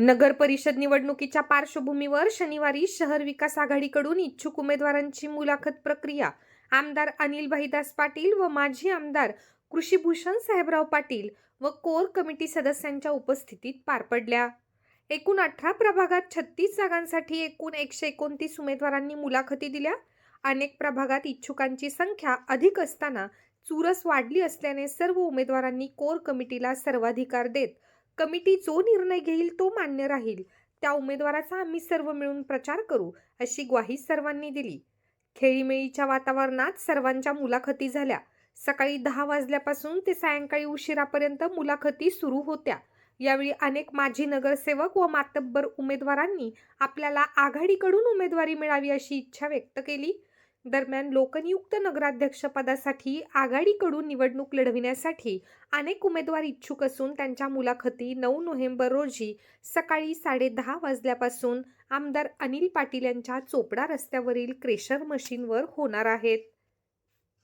नगर परिषद निवडणुकीच्या पार्श्वभूमीवर शनिवारी शहर विकास आघाडीकडून इच्छुक उमेदवारांची मुलाखत प्रक्रिया. आमदार अनिल भाईदास पाटील व माजी आमदार कृषीभूषण साहेबराव पाटील व कोर कमिटी सदस्यांच्या उपस्थितीत पार पडल्या. एकूण अठरा प्रभागात छत्तीस जागांसाठी एकूण एकशे एकोणतीस उमेदवारांनी मुलाखती दिल्या. अनेक प्रभागात इच्छुकांची संख्या अधिक असताना चुरस वाढली असल्याने सर्व उमेदवारांनी कोर कमिटीला सर्वाधिकार देत कमिटी जो निर्णय घेईल तो मान्य राहील. त्या उमेदवाराचा आम्ही सर्व मिळून प्रचार करू अशी ग्वाही सर्वांनी दिली. खेळीमेळीच्या वातावरणात सर्वांच्या मुलाखती झाल्या. सकाळी दहा वाजल्यापासून ते सायंकाळी उशिरापर्यंत मुलाखती सुरू होत्या. यावेळी अनेक माजी नगरसेवक व मातब्बर उमेदवारांनी आपल्याला आघाडीकडून उमेदवारी मिळावी अशी इच्छा व्यक्त केली. दरम्यान लोकनियुक्त नगराध्यक्षपदासाठी आघाडीकडून निवडणूक लढविण्यासाठी अनेक उमेदवार इच्छुक असून त्यांच्या मुलाखती नऊ नोव्हेंबर रोजी सकाळी साडेदहा वाजल्यापासून आमदार अनिल पाटील यांच्या चोपडा रस्त्यावरील क्रेशर मशीनवर होणार आहेत.